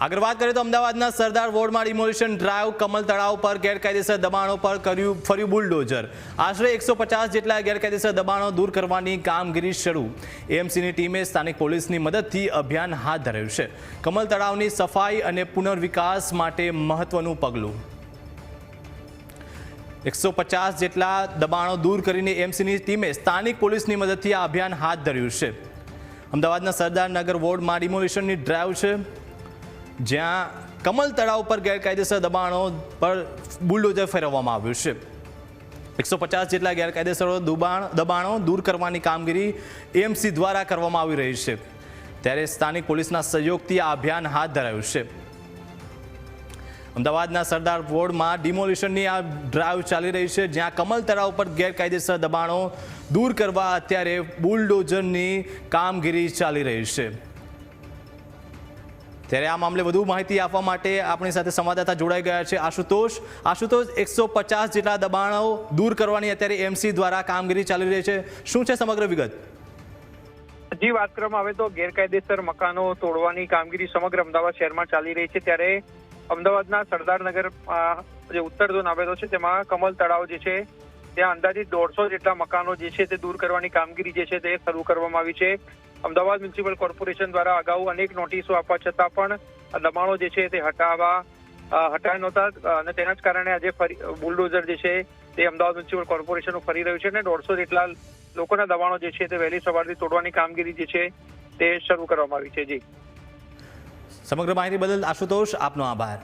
આગળ વાત કરીએ તો અમદાવાદના સરદાર વોર્ડમાં ડિમોલિશન ડ્રાઈવ, કમલ તળાવ પર ગેરકાયદેસર દબાણો પર કર્યું, ફર્યું બુલડોઝર. આશરે એકસો પચાસ જેટલા ગેરકાયદેસર દબાણો દૂર કરવાની કામગીરી શરૂ. એએમસીની ટીમે સ્થાનિક પોલીસની મદદથી અભિયાન હાથ ધર્યું છે. કમલ તળાવની સફાઈ અને પુનર્વિકાસ માટે મહત્વનું પગલું. એકસો પચાસ જેટલા દબાણો દૂર કરીને એમસીની ટીમે સ્થાનિક પોલીસની મદદથી આ અભિયાન હાથ ધર્યું છે. અમદાવાદના સરદારનગર વોર્ડમાં ડિમોલિશનની ડ્રાઈવ છે. જ્યાં કમલ તળાવ પર ગેરકાયદેસર દબાણો પર બુલડોઝર ફેરવવામાં આવ્યું છે. એકસો પચાસ જેટલા ગેરકાયદેસર દબાણ, દબાણો દૂર કરવાની કામગીરી એમસી દ્વારા કરવામાં આવી રહી છે. ત્યારે સ્થાનિક પોલીસના સહયોગથી આ અભિયાન હાથ ધરાયું છે. અમદાવાદના સરદાર વોર્ડમાં ડિમોલિશનની આ ડ્રાઈવ ચાલી રહી છે, જ્યાં કમલ તળાવ પર ગેરકાયદેસર દબાણો દૂર કરવા અત્યારે બુલડોઝરની કામગીરી ચાલી રહી છે. ત્યારે આ મામલે વધુ માહિતી આપવા માટે આપણી સાથે સંવાદદાતા જોડાઈ ગયા છે આશુતોષ. આશુતોષ, એકસો પચાસ જેટલા દબાણો દૂર કરવાની અત્યારે એમસી દ્વારા કામગીરી ચાલી રહી છે. શું છે સમગ્ર વિગત? જી, વાત કરવામાં આવે તો ગેરકાયદેસર મકાનો તોડવાની કામગીરી સમગ્ર અમદાવાદ શહેરમાં ચાલી રહી છે. ત્યારે અમદાવાદના સરદારનગર જે ઉત્તર ઝોન આવેલો છે, તેમાં કમલ તળાવ જે છે ત્યાં અંદાજિત દોઢસો જેટલા મકાનો જે છે તે દૂર કરવાની કામગીરી જે છે તે શરૂ કરવામાં આવી છે. અમદાવાદ મ્યુનિસિપલ કોર્પોરેશન દ્વારા અગાઉ અનેક નોટિસો આપવા છતાં પણ દબાણો જે છે તે હટાવવા અ, નહોતા અને તેના જ કારણે આજે બુલડોઝર જે છે તે અમદાવાદ મ્યુનિસિપલ કોર્પોરેશન ફરી રહ્યું છે અને દોઢસો જેટલા લોકોના દબાણો જે છે તે વહેલી સવારથી તોડવાની કામગીરી જે છે તે શરૂ કરવામાં આવી છે. જી. સમગ્ર માહિતી બદલ આશુતોષ આપનો આભાર.